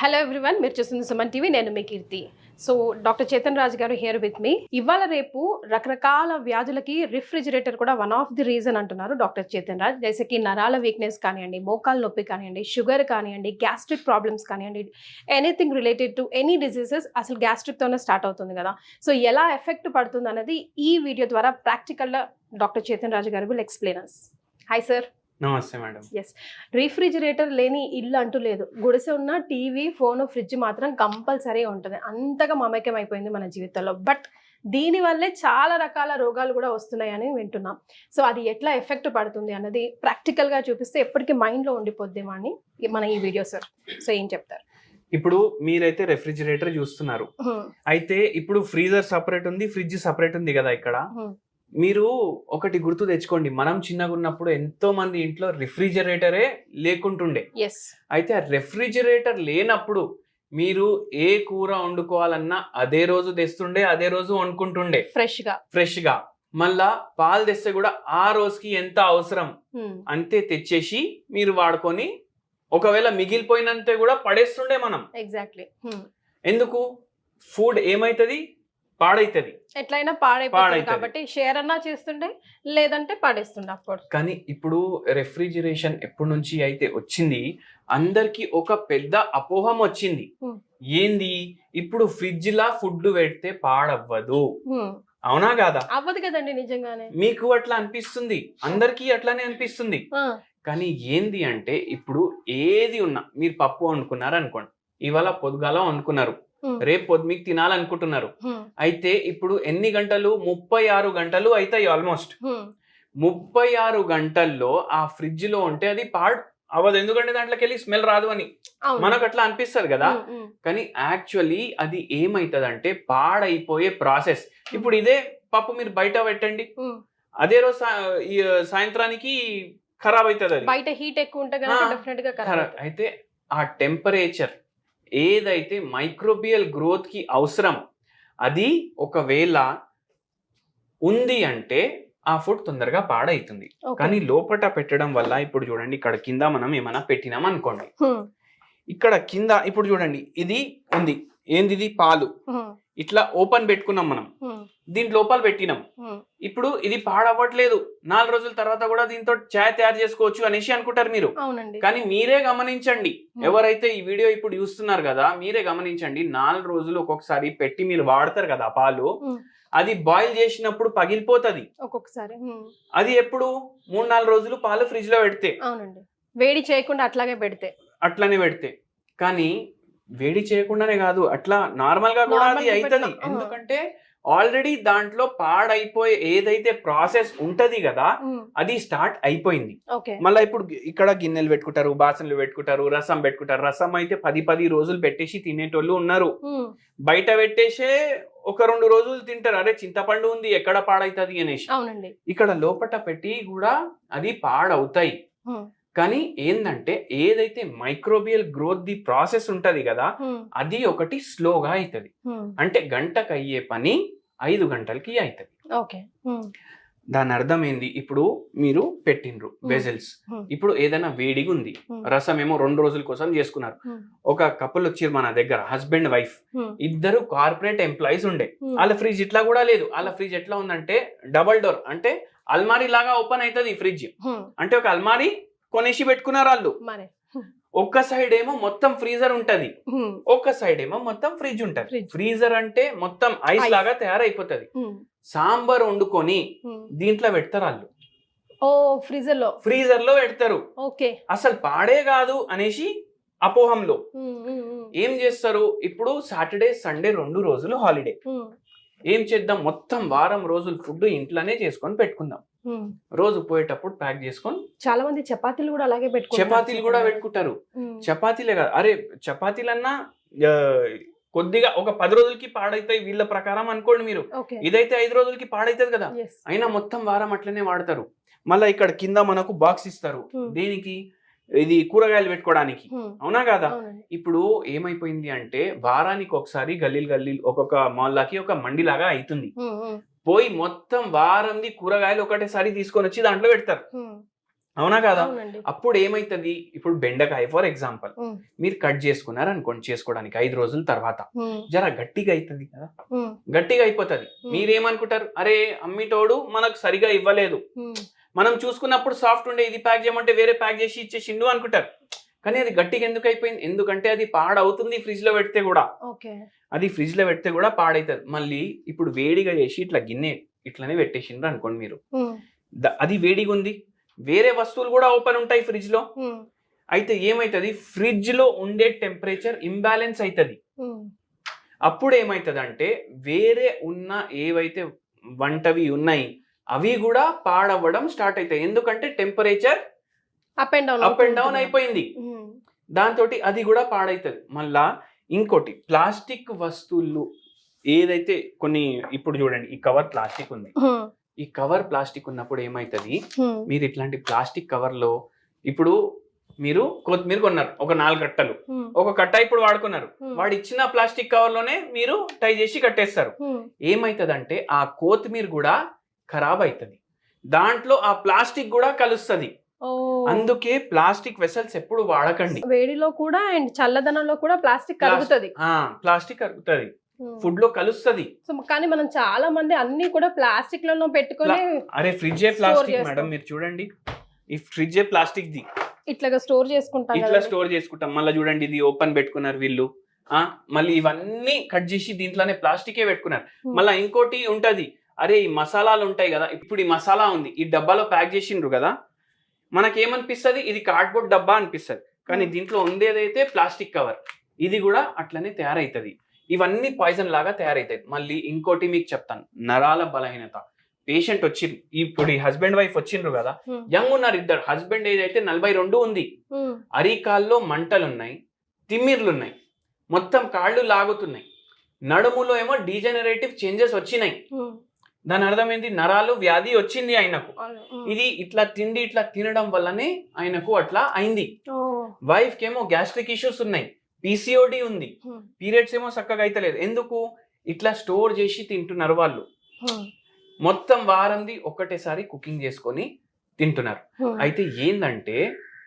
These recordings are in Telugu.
హలో ఎవ్రీవన్ మీరు చూస్తున్న సుమన్ టీవీ. నేను మీ కీర్తి. సో డాక్టర్ చేతన్ రాజ్ గారు హియర్ విత్ మీ ఇవాళ రేపు రకరకాల వ్యాధులకి రిఫ్రిజిరేటర్ కూడా వన్ ఆఫ్ ది రీజన్ అంటున్నారు డాక్టర్ చేతన్ రాజ్. జైసకి నరాల వీక్నెస్ కానివ్వండి మోకాల నొప్పి కానివ్వండి షుగర్ కానివ్వండి గ్యాస్ట్రిక్ ప్రాబ్లమ్స్ కానివ్వండి anything related to any diseases అసలు గ్యాస్ట్రిక్తోనే స్టార్ట్ అవుతుంది కదా. సో ఎలా ఎఫెక్ట్ పడుతుంది అనేది ఈ వీడియో ద్వారా ప్రాక్టికల్గా డాక్టర్ చేతన్ రాజు గారు will explain us hi sir నమస్తే మేడం. రిఫ్రిజిరేటర్ లేని ఇల్లు అంటూ లేదు. గుడిసె ఉన్న టీవీ ఫోన్ ఫ్రిడ్జ్ మాత్రం కంపల్సరీ ఉంటుంది. అంతగా మమేకం అయిపోయింది మన జీవితంలో. బట్ దీని వల్లే చాలా రకాల రోగాలు కూడా వస్తున్నాయని వింటున్నాం. సో అది ఎట్లా ఎఫెక్ట్ పడుతుంది అన్నది ప్రాక్టికల్గా చూపిస్తే ఎప్పటికీ మైండ్లో ఉండిపోద్దేమో అని మన ఈ వీడియో సార్. సో ఏం చెప్తారు? ఇప్పుడు మీరైతే రెఫ్రిజిరేటర్ చూస్తున్నారు. అయితే ఇప్పుడు ఫ్రీజర్ సపరేట్ ఉంది ఫ్రిడ్జ్ సపరేట్ ఉంది కదా ఇక్కడ. మీరు ఒకటి గుర్తు తెచ్చుకోండి. మనం చిన్నగా ఉన్నప్పుడు ఎంతో మంది ఇంట్లో రిఫ్రిజిరేటరే లేకుంటుండే. అయితే ఆ రెఫ్రిజిరేటర్ లేనప్పుడు మీరు ఏ కూర వండుకోవాలన్నా అదే రోజు తెస్తుండే అదే రోజు వండుకుంటుండే. ఫ్రెష్గా ఫ్రెష్గా మళ్ళా పాలు తెస్తే కూడా ఆ రోజుకి ఎంత అవసరం? అంతే తెచ్చేసి మీరు వాడుకొని ఒకవేళ మిగిలిపోయినంతే కూడా పడేస్తుండే మనం. ఎగ్జాక్ట్లీ ఎందుకు? ఫుడ్ ఏమైతుంది? పాడైతుంది. ఎట్లయినా పాడైపోతుంది పాడైతది. కాబట్టి షేర్ అన్నా చేస్తుండే లేదంటే పడేస్తుండే కోర్స్ కానీ ఇప్పుడు రెఫ్రిజిరేషన్ ఎప్పటి నుంచి అయితే వచ్చింది అందరికి ఒక పెద్ద అపోహం వచ్చింది. ఏంది? ఇప్పుడు ఫ్రిడ్జ్ లా ఫుడ్ పెడితే పాడవ్వదు. అవునా కాదా? అవ్వదు కదండి నిజంగానే. మీకు అట్లా అనిపిస్తుంది. అందరికీ అట్లానే అనిపిస్తుంది. కానీ ఏంది అంటే ఇప్పుడు ఏది ఉన్నా మీరు పప్పు వండుకున్నారు అనుకోండి ఇవాళ పొద్దుగాల వండుకున్నారు. Hmm. రేపు మీకు తినాలనుకుంటున్నారు. అయితే ఇప్పుడు ఎన్ని గంటలు? ముప్పై ఆరు గంటలు అవుతాయి ఆల్మోస్ట్. ముప్పై ఆరు గంటల్లో ఆ ఫ్రిడ్జ్లో ఉంటే అది పాడు అవ్వదు. ఎందుకంటే దాంట్లోకి వెళ్ళి స్మెల్ రాదు అని. మనకు అట్లా అనిపిస్తుంది కదా. కానీ యాక్చువల్లీ అది ఏమైతుంది అంటే పాడైపోయే ప్రాసెస్. ఇప్పుడు ఇదే పప్పు మీరు బయట పెట్టండి. అదే రోజు సాయంత్రానికి ఖరాబ్ అవుతుంది అది. బయట హీట్ ఎక్కువ అయితే ఆ టెంపరేచర్ ఏదైతే మైక్రోబియల్ గ్రోత్కి అవసరం అది ఒకవేళ ఉంది అంటే ఆ ఫుడ్ తొందరగా పాడైతుంది. కానీ లోపట పెట్టడం వల్ల ఇప్పుడు చూడండి ఇక్కడ కింద మనం ఏమైనా పెట్టినాం అనుకోండి. ఇక్కడ కింద ఇప్పుడు చూడండి ఇది ఉంది. ఏంది ఇది పాలు ఇట్లా ఓపెన్ పెట్టుకున్నాం మనం. దీని లోపల పెట్టినాం. ఇప్పుడు ఇది పాడవ్వట్లేదు. నాలుగు రోజుల తర్వాత కూడా దీంతో చాయ్ తయారు చేసుకోవచ్చు అనేసి అనుకుంటారు మీరు. కానీ మీరే గమనించండి. ఎవరైతే ఈ వీడియో ఇప్పుడు చూస్తున్నారు కదా మీరే గమనించండి నాలుగు రోజులు ఒక్కొక్కసారి పెట్టి మీరు వాడతారు కదా పాలు. అది బాయిల్ చేసినప్పుడు పగిలిపోతది. ఒక్కొక్కసారి అది ఎప్పుడు? మూడు నాలుగు రోజులు పాలు ఫ్రిడ్జ్లో పెడితే వేడి చేయకుండా అట్లాగే పెడితే. అట్లనే పెడితే. కానీ వేడి చేయకుండానే కాదు అట్లా నార్మల్గా కూడా అది అవుతుంది. ఎందుకంటే ఆల్రెడీ దాంట్లో పాడైపోయే ఏదైతే ప్రాసెస్ ఉంటది కదా అది స్టార్ట్ అయిపోయింది. మళ్ళీ ఇప్పుడు ఇక్కడ గిన్నెలు పెట్టుకుంటారు బాసనలు పెట్టుకుంటారు రసం పెట్టుకుంటారు. రసం అయితే పది పది రోజులు పెట్టేసి తినేటోళ్ళు ఉన్నారు. బయట పెట్టేసే ఒక రెండు రోజులు తింటారు. అరే చింతపండు ఉంది ఎక్కడ పాడైతుంది అనేసి. ఇక్కడ లోపట పెట్టి కూడా అది పాడవుతాయి. కానీ ఏంటంటే ఏదైతే మైక్రోబియల్ గ్రోత్ ది ప్రాసెస్ ఉంటది కదా అది ఒకటి స్లోగా అవుతుంది. అంటే గంటకు అయ్యే పని ఐదు గంటలకి అవుతుంది ఓకే. దాని అర్థం ఏంది? ఇప్పుడు మీరు పెట్టిండ్రు వెజల్స్. ఇప్పుడు ఏదైనా వేడిగా ఉంది. రసం ఏమో రెండు రోజుల కోసం చేసుకున్నారు. ఒక కపుల్ వచ్చారు మన దగ్గర హస్బెండ్ వైఫ్ ఇద్దరు కార్పొరేట్ ఎంప్లాయీస్ ఉండే. వాళ్ళ ఫ్రిడ్జ్ ఇట్లా కూడా లేదు. వాళ్ళ ఫ్రిడ్జ్ ఎట్లా ఉందంటే డబల్ డోర్ అంటే అల్మారీ లాగా ఓపెన్ అవుతుంది ఈ ఫ్రిడ్జ్ అంటే ఒక అల్మారీ కొనేసి పెట్టుకున్నారు వాళ్ళు. ఒక్క సైడ్ ఏమో మొత్తం ఫ్రీజర్ ఉంటది. ఒక్క సైడ్ ఏమో మొత్తం ఫ్రిడ్జ్ ఉంటది. ఫ్రీజర్ అంటే మొత్తం ఐస్. లాగా తయారైపోతది. సాంబార్ వండుకొని. దీంట్లో పెడతారు వాళ్ళు. ఓ ఫ్రీజర్లో ఫ్రీజర్లో పెడతారు. ఓకే. అసలు పాడే కాదు అనేసి అపోహంలో. ఏం చేస్తారు? ఇప్పుడు సాటర్డే సండే రెండు రోజులు హాలిడే ఏం చేద్దాం? మొత్తం వారం రోజులు ఫుడ్ ఇంట్లోనే చేసుకొని పెట్టుకుందాం. రోజు పోయేటప్పుడు ప్యాక్ చేసుకొని చాలా మంది చపాతీలు కూడా అలాగే పెట్టుకుంటారు. చపాతీలు కూడా పెట్టుకుంటారు. చపాతీలే కాదు. అరే చపాతీలన్నా కొద్దిగా ఒక పది రోజులకి పాడైతాయి వీళ్ళ ప్రకారం అనుకోండి మీరు. ఇదైతే ఐదు రోజులకి పాడైతుంది కదా. అయినా మొత్తం వారం అట్లనే వాడతారు. మళ్ళీ ఇక్కడ కింద మనకు బాక్స్ ఇస్తారు. దేనికి? ఇది కూరగాయలు పెట్టుకోవడానికి. అవునా కదా? ఇప్పుడు ఏమైపోయింది అంటే వారానికి ఒకసారి గల్లీలు గల్లీలు ఒక్కొక్క మాల్లాకి ఒక మండిలాగా అవుతుంది పోయి మొత్తం వారంది కూరగాయలు ఒకటేసారి తీసుకొని వచ్చి దాంట్లో పెడతారు. అవునా కదా? అప్పుడు ఏమైతది? ఇప్పుడు బెండకాయ ఫర్ ఎగ్జాంపుల్. మీరు కట్ చేసుకున్నారు అనుకోండి చేసుకోవడానికి ఐదు రోజుల తర్వాత. జర గట్టిగా అవుతుంది కదా? గట్టిగా అయిపోతుంది. మీరేమనుకుంటారు? అరే అమ్మిటోడు మనకు సరిగా ఇవ్వలేదు. మనం చూసుకున్నప్పుడు సాఫ్ట్ ఉండే ఇది ప్యాక్ చేయమంటే వేరే ప్యాక్ చేసి ఇచ్చేసిండు అనుకుంటారు. కానీ అది గట్టిగా ఎందుకు అయిపోయింది? ఎందుకంటే అది పాడవుతుంది ఫ్రిడ్జ్లో పెడితే కూడా. అది ఫ్రిడ్జ్లో పెడితే కూడా పాడవుతుంది మళ్ళీ ఇప్పుడు వేడిగా చేసి ఇట్లా గిన్నె ఇట్లనే పెట్టేసిండ్రు అనుకోండి మీరు. అది వేడిగా ఉంది. వేరే వస్తువులు కూడా ఓపెన్ ఉంటాయి ఫ్రిడ్జ్లో. అయితే ఏమైతుంది? ఫ్రిడ్జ్లో ఉండే టెంపరేచర్ ఇంబ్యాలెన్స్ అవుతుంది అప్పుడు ఏమవుతుంది అంటే వేరే ఉన్న ఏవైతే వంటవి ఉన్నాయి అవి కూడా పాడవ్వడం స్టార్ట్ అవుతాయి ఎందుకంటే temperature up and down up and down అయిపోయింది. దాంతో అది కూడా పాడవుతుంది మళ్ళా ఇంకోటి ప్లాస్టిక్ వస్తువులు ఏదైతే కొన్ని ఇప్పుడు చూడండి ఈ కవర్ ప్లాస్టిక్ ఉంది. ఈ కవర్ ప్లాస్టిక్ ఉన్నప్పుడు ఏమవుతుంది ఉమ్, మీరు ఇట్లాంటి ప్లాస్టిక్ కవర్లో ఇప్పుడు మీరు కొత్తిమీర కొన్నారు ఒక నాలుగు కట్టలు. ఒక కట్ట ఇప్పుడు వాడుకున్నారు. వాడు ఇచ్చిన ప్లాస్టిక్ కవర్లోనే మీరు టై చేసి కట్టేస్తారు. ఏమైతుందంటే ఆ కొత్తిమీర కూడా ఖరాబ్ అవుతుంది దాంట్లో ఆ ప్లాస్టిక్ కూడా కలుస్తుంది. అందుకే ప్లాస్టిక్ వెసల్స్ ఎప్పుడు వాడకండి. వేడిలో కూడా అండ్ చల్లదనంలో కూడా ప్లాస్టిక్ కరుగుతుంది. ప్లాస్టిక్ కరుగుతుంది. ఫుడ్లో కలుస్తుంది. సో కానీ మనం చాలా మంది అన్ని కూడా ప్లాస్టిక్లలో పెట్టుకొని అరే ఫ్రిడ్జే ప్లాస్టిక్. మేడం మీరు చూడండి. ఈ ఫ్రిడ్జే ప్లాస్టిక్ ది ఇట్లాగా స్టోర్ చేసుకుంటాం ఇట్లా స్టోర్ చేసుకుంటాం. మళ్ళీ చూడండి ఇది ఓపెన్ పెట్టుకున్నారు వీళ్ళు. ఆ మళ్ళీ ఇవన్నీ కట్ చేసి దీంట్లోనే ప్లాస్టికే పెట్టుకున్నారు. మళ్ళీ ఇంకోటి ఉంటది. అరే ఈ మసాలాలు ఉంటాయి కదా ఇప్పుడు ఈ మసాలా ఉంది ఈ డబ్బాలో ప్యాక్ చేసిండ్రు కదా మనకేమనిపిస్తుంది? ఇది కార్డ్బోర్డ్ డబ్బా అనిపిస్తుంది. కానీ. దీంట్లో ఉండేదైతే ప్లాస్టిక్ కవర్. ఇది కూడా అట్లనే తయారవుతుంది ఇవన్నీ పాయిజన్ లాగా తయారవుతాయి మళ్ళీ ఇంకోటి మీకు చెప్తాను. నరాల బలహీనత. పేషెంట్ వచ్చిండ్రు ఇప్పుడు ఈ హస్బెండ్ వైఫ్ వచ్చిండ్రు కదా. యంగ్ ఉన్నారు ఇద్దరు. హస్బెండ్ ఏజ్ అయితే నలభై రెండు ఉంది అరికాల్లో మంటలు ఉన్నాయి తిమ్మిర్లు ఉన్నాయి మొత్తం కాళ్ళు లాగుతున్నాయి. నడుములో ఏమో డీజనరేటివ్ చేంజెస్ వచ్చినాయి. దాని అర్థం ఏంటి నరాలు వ్యాధి వచ్చింది ఆయనకు. ఇది ఇట్లా తిండి ఇట్లా తినడం వల్లనే ఆయనకు అట్లా అయింది. వైఫ్ కేమో గ్యాస్ట్రిక్ ఇష్యూస్ ఉన్నాయి. పీసీఓడి ఉంది. పీరియడ్స్ ఏమో చక్కగా అయితలేదు ఎందుకు? ఇట్లా స్టోర్ చేసి తింటున్నారు వాళ్ళు. మొత్తం వారంది ఒక్కటేసారి కుకింగ్ చేసుకొని తింటున్నారు. అయితే ఏందంటే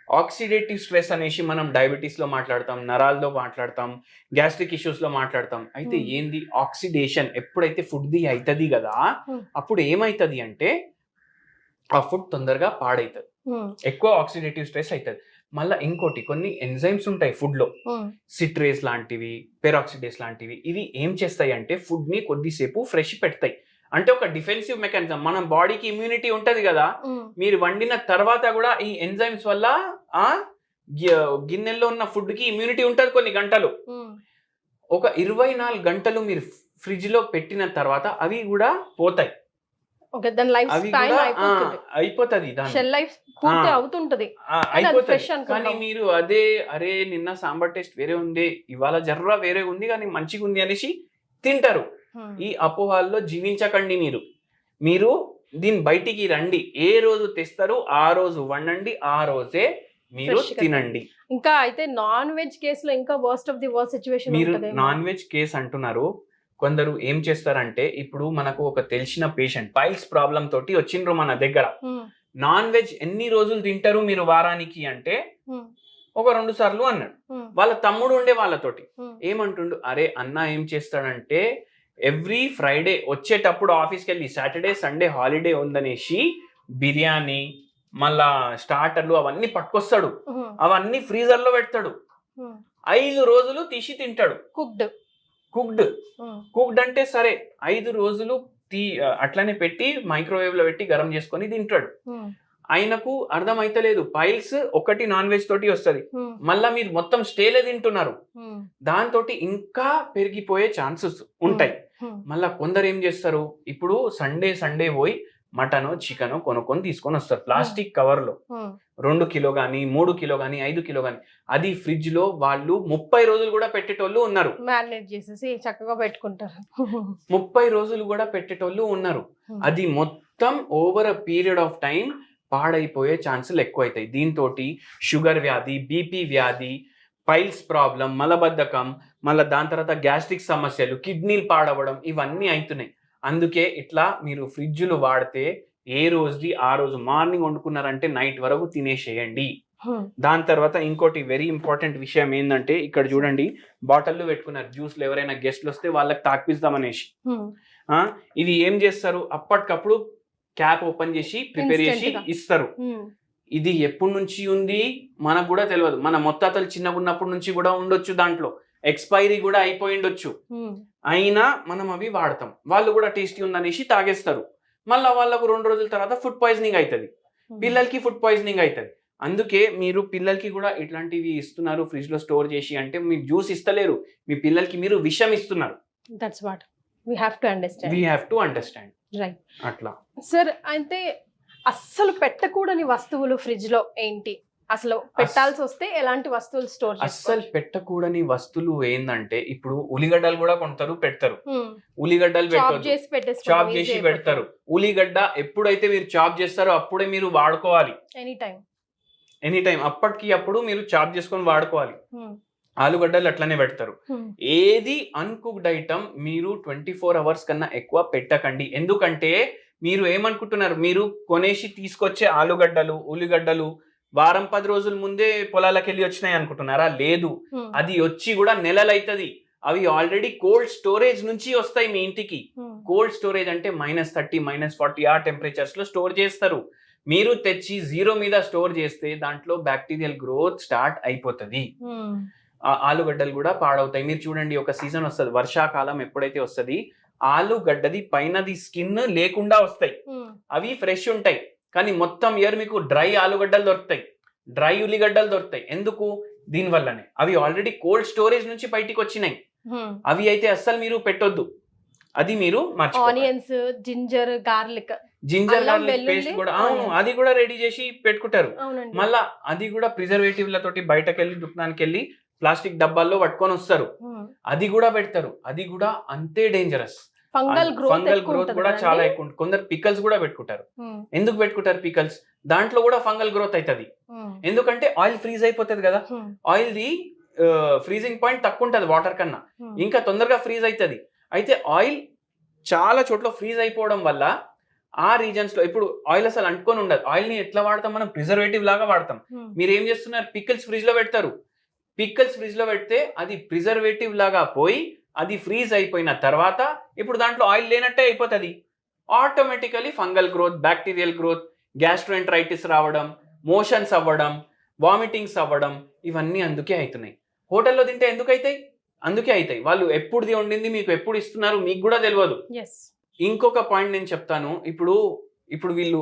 ఆక్సిడేటివ్ స్ట్రెస్ అనేసి మనం డయాబెటీస్లో మాట్లాడతాం నరాల్లో మాట్లాడతాం గ్యాస్ట్రిక్ ఇష్యూస్లో మాట్లాడతాం. అయితే. ఏంది? ఆక్సిడేషన్ ఎప్పుడైతే ఫుడ్ ది అవుతుంది కదా. అప్పుడు ఏమైతుంది అంటే ఆ ఫుడ్ తొందరగా పాడవుతుంది ఉమ్, ఎక్కువ ఆక్సిడేటివ్ స్ట్రెస్ అవుతుంది మళ్ళీ ఇంకోటి కొన్ని ఎంజైమ్స్ ఉంటాయి ఫుడ్లో ఉమ్, సిట్రేస్ లాంటివి పెరాక్సిడేస్ లాంటివి ఇవి ఏం చేస్తాయి అంటే ఫుడ్ని కొద్దిసేపు ఫ్రెష్ పెడతాయి. అంటే ఒక డిఫెన్సివ్ మెకానిజం మన బాడీకి ఇమ్యూనిటీ ఉంటది కదా మీరు వండిన తర్వాత కూడా ఈ ఎంజైమ్స్ వల్ల ఆ? గిన్నెల్లో ఉన్న ఫుడ్కి ఇమ్యూనిటీ ఉంటుంది కొన్ని గంటలు. ఒక ఇరవై నాలుగు గంటలు మీరు ఫ్రిడ్జ్లో పెట్టిన తర్వాత అవి కూడా పోతాయి. అయిపోతుంది. కానీ మీరు అదే అరే నిన్న సాంబార్ టేస్ట్ వేరే ఉంది ఇవాళ జర్ర వేరే ఉంది కానీ మంచిగా ఉంది అనేసి తింటారు. ఈ అపోహాల్లో జీవించకండి మీరు. మీరు దీని బయటికి రండి. ఏ రోజు తెస్తారు ఆ రోజు వండండి ఆ రోజే మీరు తినండి. ఇంకా అయితే నాన్ వెజ్ కేసులో ఇంకా worst of the worst situation మీరు నాన్ వెజ్ కేసు అంటున్నారు. కొందరు ఏం చేస్తారంటే ఇప్పుడు మనకు ఒక తెలిసిన పేషెంట్ పైల్స్ ప్రాబ్లం తోటి వచ్చిండ్రు మన దగ్గర. నాన్ వెజ్ ఎన్ని రోజులు తింటారు మీరు వారానికి అంటే ఒక రెండు సార్లు అన్నాడు. వాళ్ళ తమ్ముడు ఉండే వాళ్ళతోటి. ఏమంటుండు? అరే అన్న ఏం చేస్తాడంటే ఎవ్రీ ఫ్రైడే వచ్చేటప్పుడు ఆఫీస్కి వెళ్ళి సాటర్డే సండే హాలిడే ఉందనేసి బిర్యానీ మళ్ళా స్టార్టర్లు అవన్నీ పట్టుకొస్తాడు. అవన్నీ ఫ్రీజర్లో పెడతాడు ఐదు రోజులు తీసి తింటాడు. కుక్డ్ కుక్డ్ కుక్డ్ అంటే సరే ఐదు రోజులు తీ అట్లనే పెట్టి మైక్రోవేవ్లో పెట్టి గరం చేసుకొని తింటాడు. ఆయనకు అర్థమైతలేదు. పైల్స్ ఒకటి నాన్ వెజ్ తోటి వస్తది. మళ్ళా మీరు మొత్తం స్టేలే తింటున్నారు. దాంతో ఇంకా పెరిగిపోయే ఛాన్సెస్ ఉంటాయి. మళ్ళా కొందరు ఏం చేస్తారు? ఇప్పుడు సండే సండే పోయి మటన్ చికెన్ కొనుక్కొని తీసుకొని వస్తారు. ప్లాస్టిక్ కవర్లో రెండు కిలో గానీ మూడు కిలో గానీ ఐదు కిలో గానీ అది ఫ్రిడ్జ్లో వాళ్ళు ముప్పై రోజులు కూడా పెట్టేటోళ్ళు ఉన్నారు. మ్యారినేట్ చేసేసి చక్కగా పెట్టుకుంటారు. ముప్పై రోజులు కూడా పెట్టేటోళ్ళు ఉన్నారు. అది మొత్తం over a period of time పాడైపోయే ఛాన్సులు ఎక్కువ అవుతాయి దీంతో షుగర్ వ్యాధి బీపీ వ్యాధి పైల్స్ ప్రాబ్లం మలబద్ధకం మళ్ళీ దాని తర్వాత గ్యాస్ట్రిక్ సమస్యలు కిడ్నీలు పాడవడం ఇవన్నీ అవుతున్నాయి అందుకే ఇట్లా మీరు ఫ్రిడ్జ్లు వాడితే ఏ రోజుది ఆ రోజు మార్నింగ్ వండుకున్నారంటే నైట్ వరకు తినేసేయండి. దాని తర్వాత ఇంకోటి వెరీ ఇంపార్టెంట్ విషయం ఏంటంటే ఇక్కడ చూడండి బాటిల్లో పెట్టుకున్నారు జ్యూస్లు ఎవరైనా గెస్ట్లు వస్తే వాళ్ళకి తాకిపిస్తామనేసి. ఆ, ఇది ఏం చేస్తారు? అప్పటికప్పుడు క్యాప్ ఓపెన్ చేసి ప్రిపేర్ చేసి. ఇస్తారు. ఇది ఎప్పటి నుంచి ఉంది? మనకు కూడా తెలియదు మన మొత్తాతలు చిన్నగా ఉన్నప్పటి నుంచి కూడా ఉండొచ్చు దాంట్లో. ఎక్స్పైరీ కూడా అయిపోయి ఉండొచ్చు అయినా మనం అవి వాడతాం. వాళ్ళు కూడా టేస్టీ ఉందనేసి తాగేస్తారు. మళ్ళీ వాళ్ళకు రెండు రోజుల తర్వాత ఫుడ్ పాయిజనింగ్ అవుతుంది పిల్లలకి ఫుడ్ పాయిజనింగ్ అవుతుంది అందుకే మీరు పిల్లలకి కూడా ఇట్లాంటివి ఇస్తున్నారు ఫ్రిడ్జ్లో స్టోర్ చేసి అంటే మీరు జ్యూస్ ఇస్తలేరు. మీ పిల్లలకి మీరు విషం ఇస్తున్నారు. That's what we have to understand we have to understand right అట్లా. సార్ అయితే అస్సలు పెట్టకూడని వస్తువులు ఫ్రిడ్జ్లో ఏంటి? అసలు పెట్టాల్సి వస్తే ఎలాంటి వస్తువులు స్టోర్ అస్సలు పెట్టకూడని వస్తువులు ఏందంటే ఇప్పుడు ఉల్లిగడ్డలు కూడా కొంటారు పెడతారు. ఉల్లిగడ్డలు పెట్టేసుకోవడం చాప్ చేసి పెడతారు. ఉల్లిగడ్డ ఎప్పుడైతే మీరు చాప్ చేస్తారో అప్పుడే మీరు వాడుకోవాలి. Any time. Any time. అప్పటికి అప్పుడు మీరు చాప్ చేసుకొని వాడుకోవాలి. ఆలుగడ్డలు అట్లనే పెడతారు. ఏది అన్కుక్డ్ ఐటమ్ మీరు ట్వంటీ ఫోర్ అవర్స్ కన్నా ఎక్కువ పెట్టకండి. ఎందుకంటే మీరు ఏమనుకుంటున్నారు? మీరు కొనేసి తీసుకొచ్చే ఆలుగడ్డలు ఉల్లిగడ్డలు వారం పది రోజుల ముందే పొలాలకు వెళ్ళి వచ్చినాయి అనుకుంటున్నారా? లేదు. అది వచ్చి కూడా నెలలు అవుతుంది అవి ఆల్రెడీ కోల్డ్ స్టోరేజ్ నుంచి వస్తాయి మీ ఇంటికి. కోల్డ్ స్టోరేజ్ అంటే మైనస్ థర్టీ మైనస్ ఫార్టీ ఆ టెంపరేచర్స్లో స్టోర్ చేస్తారు. మీరు తెచ్చి జీరో మీద స్టోర్ చేస్తే దాంట్లో బ్యాక్టీరియల్ గ్రోత్ స్టార్ట్ అయిపోతుంది. ఆలుగడ్డలు కూడా పాడవుతాయి. మీరు చూడండి ఒక సీజన్ వస్తుంది. వర్షాకాలం ఎప్పుడైతే వస్తుంది ఆలుగడ్డది పైనది స్కిన్ లేకుండా వస్తాయి. అవి ఫ్రెష్ ఉంటాయి. కానీ మొత్తం ఇయర్ మీకు డ్రై ఆలుగడ్డలు దొరుకుతాయి. డ్రై ఉల్లిగడ్డలు దొరుకుతాయి. ఎందుకు? దీనివల్లనే అవి ఆల్రెడీ కోల్డ్ స్టోరేజ్ నుంచి బయటికి వచ్చినాయి. అవి అయితే అస్సలు మీరు పెట్టొద్దు. అది మీరు onions ginger garlic. Ginger garlic paste కూడా అవును. అది కూడా రెడీ చేసి పెట్టుకుంటారు. మళ్ళా అది కూడా ప్రిజర్వేటివ్ల తోటి బయటకు వెళ్ళి దుకాణానికి వెళ్ళి ప్లాస్టిక్ డబ్బాల్లో పట్టుకొని వస్తారు. అది కూడా పెడతారు. అది కూడా అంతే dangerous fungal growth fungal growth కూడా చాలా ఎక్కువ కొందరు పికల్స్ కూడా పెట్టుకుంటారు. ఎందుకు పెట్టుకుంటారు పికల్స్ దాంట్లో కూడా ఫంగల్ గ్రోత్ అవుతుంది ఎందుకంటే ఆయిల్ ఫ్రీజ్ అయిపోతుంది కదా. ఆయిల్ ది ఫ్రీజింగ్ పాయింట్ తక్కువ ఉంటుంది వాటర్ కన్నా. ఇంకా తొందరగా ఫ్రీజ్ అవుతుంది అయితే ఆయిల్ చాలా చోట్ల ఫ్రీజ్ అయిపోవడం వల్ల ఆ రీజన్స్లో ఇప్పుడు ఆయిల్ అసలు అంటుకొని ఉండదు. ఆయిల్ని ఎట్లా వాడతాం? మనం ప్రిజర్వేటివ్ లాగా వాడతాం. మీరు ఏం చేస్తున్నారు? పికిల్స్ ఫ్రిడ్జ్లో పెడతారు. పికిల్స్ ఫ్రిడ్జ్లో పెడితే అది ప్రిజర్వేటివ్ లాగా పోయి అది ఫ్రీజ్ అయిపోయిన తర్వాత ఇప్పుడు దాంట్లో ఆయిల్ లేనట్టే అయిపోతుంది. Automatically fungal growth bacterial growth gastroenteritis రావడం మోషన్స్ అవ్వడం వామిటింగ్స్ అవ్వడం ఇవన్నీ అందుకే అవుతున్నాయి హోటల్లో తింటే ఎందుకు అవుతాయి అందుకే అవుతాయి వాళ్ళు ఎప్పుడుది వండింది మీకు ఎప్పుడు ఇస్తున్నారు మీకు కూడా తెలియదు ఇంకొక పాయింట్ నేను చెప్తాను. ఇప్పుడు ఇప్పుడు వీళ్ళు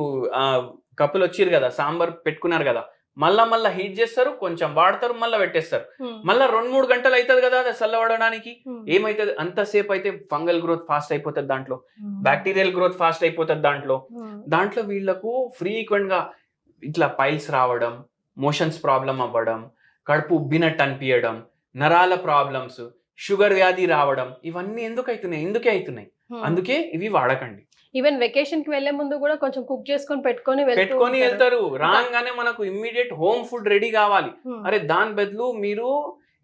కప్పులు వచ్చిర్రు కదా సాంబార్ పెట్టుకున్నారు కదా మళ్ళా మళ్ళా హీట్ చేస్తారు కొంచెం వాడతారు మళ్ళీ పెట్టేస్తారు. మళ్ళా రెండు మూడు గంటలు అవుతుంది కదా అది చల్లబడడానికి? ఏమైతుంది? అంతసేపు అయితే ఫంగల్ గ్రోత్ ఫాస్ట్ అయిపోతుంది దాంట్లో. బ్యాక్టీరియల్ గ్రోత్ ఫాస్ట్ అయిపోతుంది దాంట్లో. దాంట్లో వీళ్ళకు ఫ్రీక్వెంట్గా ఇట్లా పైల్స్ రావడం మోషన్స్ ప్రాబ్లం అవ్వడం కడుపు ఉబ్బినట్టు అనిపించడం నరాల ప్రాబ్లమ్స్ షుగర్ వ్యాధి రావడం ఇవన్నీ ఎందుకు అవుతున్నాయి ఎందుకే అవుతున్నాయి అందుకే ఇవి వాడకండి. ఈవెన్ వెకేషన్కి వెళ్ళే ముందు కూడా కొంచెం కుక్ చేసుకొని పెట్టుకొని పెట్టుకొని. వెళ్తారు. రాగానే మనకు ఇమ్మీడియట్ హోమ్ ఫుడ్ రెడీ కావాలి. Hmm. అరే దాని బదులు మీరు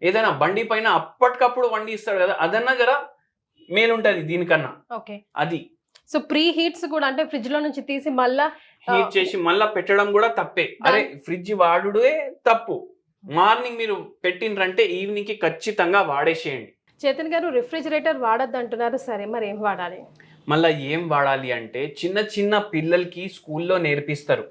ఏదైనా బండి పైన అప్పటికప్పుడు వండి ఇస్తారు కదా అదన్నా జర మేలుంటది దీనికన్నా. ఓకే అది. సో ప్రీ హీట్స్ కూడా అంటే ఫ్రిడ్జ్లో నుంచి తీసి మళ్ళా హీట్ చేసి మళ్ళా పెట్టడం కూడా తప్పే. అరే ఫ్రిడ్జ్ వాడుడే తప్పు. మార్నింగ్ మీరు పెట్టిండ్రంటే ఈవినింగ్కి ఖచ్చితంగా వాడేసేయండి. చేతన్ గారు రిఫ్రిజిరేటర్ వాడద్దు అంటున్నారు సరే మరి ఏం వాడాలి? మళ్ళా ఏం వాడాలి అంటే చిన్న చిన్న పిల్లలకి స్కూల్లో నేర్పిస్తారు.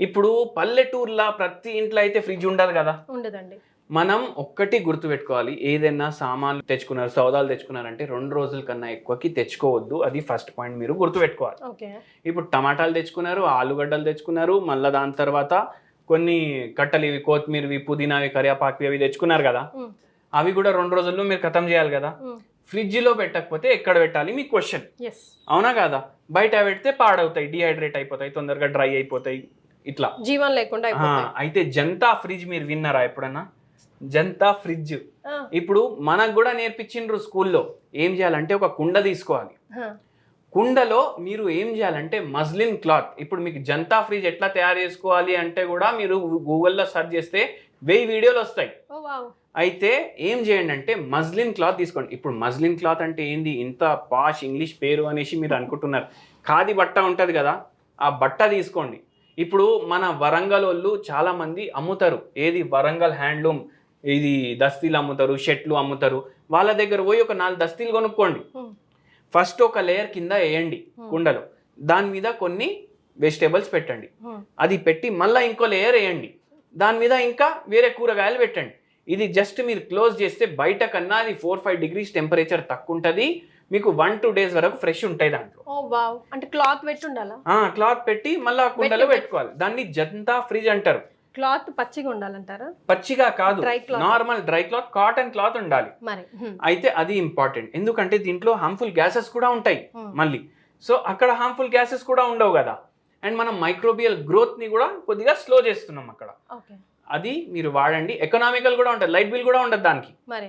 ఇప్పుడు పల్లెటూర్లా ప్రతి ఇంట్లో అయితే ఫ్రిడ్జ్ ఉండదు కదా? ఉండదండి. మనం ఒక్కటి గుర్తు పెట్టుకోవాలి ఏదైనా సామాన్లు తెచ్చుకున్నారు సౌదాలు తెచ్చుకున్నారంటే రెండు రోజుల కన్నా ఎక్కువకి తెచ్చుకోవద్దు. అది ఫస్ట్ పాయింట్ మీరు గుర్తు పెట్టుకోవాలి ఇప్పుడు టమాటాలు తెచ్చుకున్నారు ఆలుగడ్డలు తెచ్చుకున్నారు మళ్ళీ దాని తర్వాత కొన్ని కట్టలు ఇవి కొత్తిమీరవి పుదీనావి కరివేపాకు అవి తెచ్చుకున్నారు కదా. అవి కూడా రెండు రోజుల్లో మీరు ఖతం చేయాలి కదా? ఫ్రిడ్జ్లో పెట్టకపోతే ఎక్కడ పెట్టాలి? మీ క్వశ్చన్. అవునా కాదా? బయట పెడితే పాడవుతాయి డిహైడ్రేట్ అయిపోతాయి తొందరగా డ్రై అయిపోతాయి ఇట్లా. జీవం లేకుండా అయితే జంతా ఫ్రిడ్జ్ మీరు విన్నారా ఎప్పుడన్నా? జంతా ఫ్రిడ్జ్. ఇప్పుడు మనకు కూడా నేర్పించిండ్రు స్కూల్లో ఏం చేయాలంటే ఒక కుండ తీసుకోవాలి. కుండలో మీరు ఏం చేయాలంటే మజ్లిన్ క్లాత్. ఇప్పుడు మీకు జంతా ఫ్రిడ్జ్ ఎట్లా తయారు చేసుకోవాలి అంటే కూడా మీరు గూగుల్లో సెర్చ్ చేస్తే వెయ్యి వీడియోలు వస్తాయి. అయితే ఏం చేయండి అంటే మజ్లిన్ క్లాత్ తీసుకోండి. ఇప్పుడు మజ్లిన్ క్లాత్ అంటే ఏంది? ఇంత పాష్ ఇంగ్లీష్ పేరు అనేసి మీరు అనుకుంటున్నారు. ఖాదీ బట్ట ఉంటుంది కదా ఆ బట్ట తీసుకోండి. ఇప్పుడు మన వరంగల్ వాళ్ళు చాలా మంది అమ్ముతారు. ఏది? వరంగల్ హ్యాండ్లూమ్ ఇది దస్తీలు అమ్ముతారు షర్ట్లు అమ్ముతారు. వాళ్ళ దగ్గర పోయి ఒక నాలుగు దస్తీలు కొనుక్కోండి. ఫస్ట్ ఒక లేయర్ కింద వేయండి కుండలో. దాని మీద కొన్ని వెజిటేబుల్స్ పెట్టండి. అది పెట్టి మళ్ళీ ఇంకో లేయర్ వేయండి. దాని మీద ఇంకా వేరే కూరగాయలు పెట్టండి. ఇది జస్ట్ మీరు క్లోజ్ చేస్తే బయట కన్నా అది ఫోర్ ఫైవ్ డిగ్రీస్ టెంపరేచర్ తక్కువ ఉంటుంది మీకు వన్ టూ డేస్ వరకు ఫ్రెష్ ఉంటాయి దాంట్లో. అంటే క్లాత్ పెట్టి ఉండాలా క్లాత్ పెట్టి మళ్ళీ ఆ కుండలో పెట్టి- పెట్టుకోవాలి. దాన్ని జంతా ఫ్రిడ్జ్ అంటారు. క్లాత్ పచ్చిగా ఉండాలంటారా? పచ్చిగా కాదు. Normal dry cloth cotton cloth ఉండాలి. అయితే అది ఇంపార్టెంట్ ఎందుకంటే దీంట్లో హార్మ్ఫుల్ గ్యాసెస్ కూడా ఉంటాయి. మళ్ళీ. సో అక్కడ హార్మ్ఫుల్ గ్యాసెస్ కూడా ఉండవు కదా. అండ్ మనం మైక్రోబియల్ గ్రోత్ని కూడా కొద్దిగా స్లో చేస్తున్నాం అక్కడ. అది మీరు వాడండి. ఎకనామికల్ కూడా ఉంటుంది. లైట్ బిల్ కూడా ఉండదు దానికి. మరి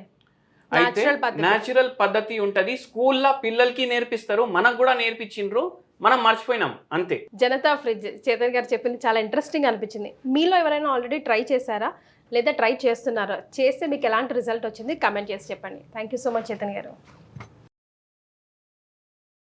అయితే. న్యాచురల్ పద్ధతి. ఉంటది. స్కూల్లో పిల్లలకి నేర్పిస్తారు. మనకు కూడా నేర్పించిండ్రు. మనం మర్చిపోయినాం. అంతే. జనతా ఫ్రిడ్జ్ చేతన్ గారు చెప్పింది చాలా ఇంట్రెస్టింగ్ అనిపించింది. మీలో ఎవరైనా ఆల్రెడీ ట్రై చేశారా? లేదా ట్రై చేస్తున్నారా? చేస్తే మీకు ఎలాంటి రిజల్ట్ వచ్చింది? కమెంట్ చేసి చెప్పండి. Thank you so much Chetan గారు.